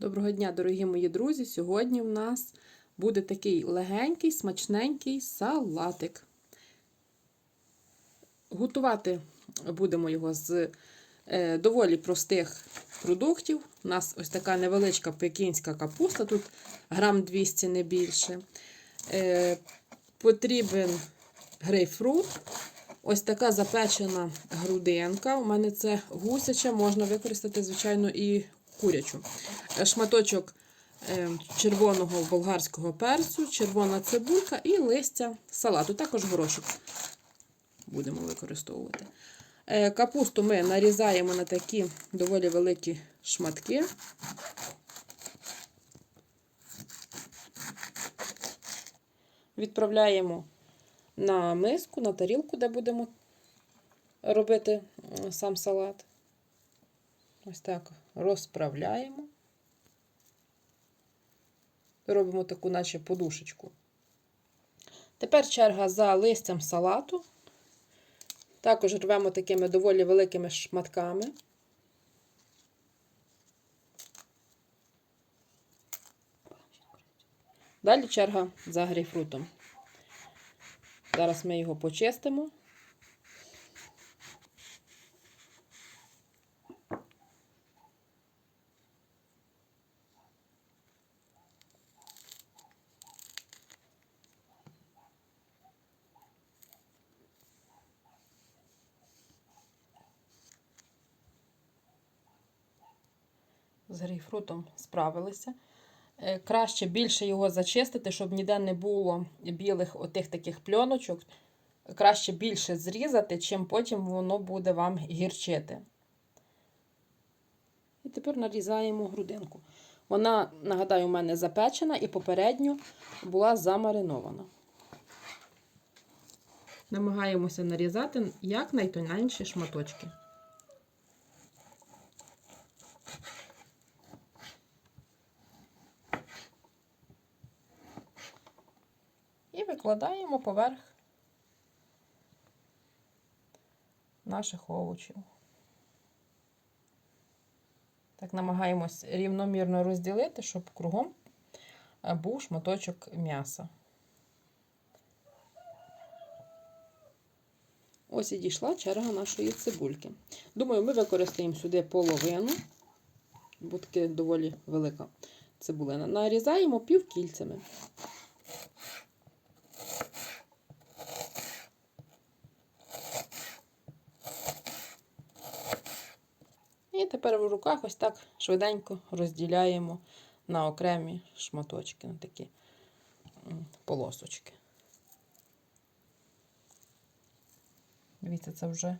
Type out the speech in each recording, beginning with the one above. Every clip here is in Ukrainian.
Доброго дня, дорогі мої друзі! Сьогодні в нас буде такий легенький, смачненький салатик. Готувати будемо його з е, доволі простих продуктів. У нас ось така невеличка пекінська капуста, тут грам 200 не більше. Е, потрібен грейпфрут. Ось така запечена грудинка. У мене це гусяча, можна використати, звичайно, і курячу. Е, Шматочок е, червоного болгарського перцю, червона цибулька і листя салату. Також горошок будемо використовувати. Е, Капусту ми нарізаємо на такі доволі великі шматки. Відправляємо на миску, на тарілку, де будемо робити сам салат. Ось так розправляємо. Робимо таку, наче подушечку. Тепер черга за листям салату. Також рвемо такими доволі великими шматками. Далі черга за грейпфрутом. Зараз ми його почистимо. З грейпфрутом справилися. Е, Краще більше його зачистити, щоб ніде не було білих отих таких пльоночок. Краще більше зрізати, чим потім воно буде вам гірчити. І тепер нарізаємо грудинку. Вона, нагадаю, у мене запечена і попередньо була замаринована. Намагаємося нарізати як найтоненші шматочки. І викладаємо поверх наших овочів. Так, намагаємось рівномірно розділити, щоб кругом е, був шматочок м'яса. Ось і дійшла черга нашої цибульки. Думаю, ми використаємо сюди половину, бо таки доволі велика цибулина. Нарізаємо півкільцями. Тепер в руках ось так швиденько розділяємо на окремі шматочки, на такі полосочки. Дивіться, це вже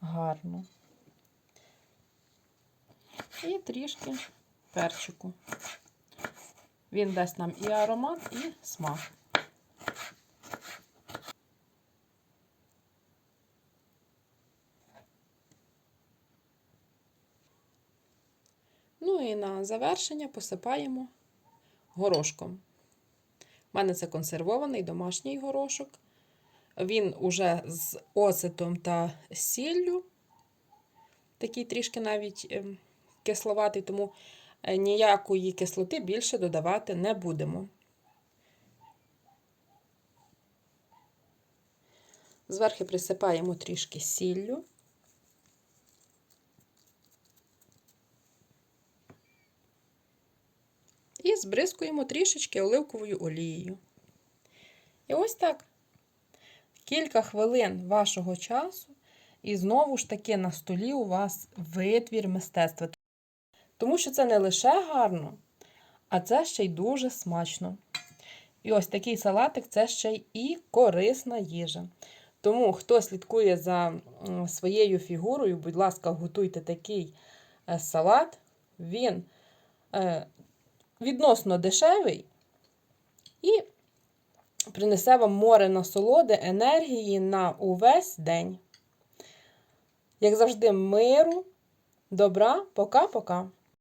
гарно. І трішки перчику. Він дасть нам і аромат, і смак. І на завершення посипаємо горошком. У мене це консервований домашній горошок. Він уже з оцетом та сіллю. Такий трішки навіть ем, кисловатий, тому е, ніякої кислоти більше додавати не будемо. Зверху присипаємо трішки сіллю. І збризкуємо трішечки оливковою олією. І ось так. Кілька хвилин вашого часу, і знову ж таки на столі у вас витвір мистецтва. Тому що це не лише гарно, а це ще й дуже смачно. І ось такий салатик це ще й і корисна їжа. Тому, хто слідкує за своєю фігурою, будь ласка, готуйте такий е, салат. Він е, відносно дешевий і принесе вам море насолоди, енергії на увесь день. Як завжди, миру, добра, пока-пока.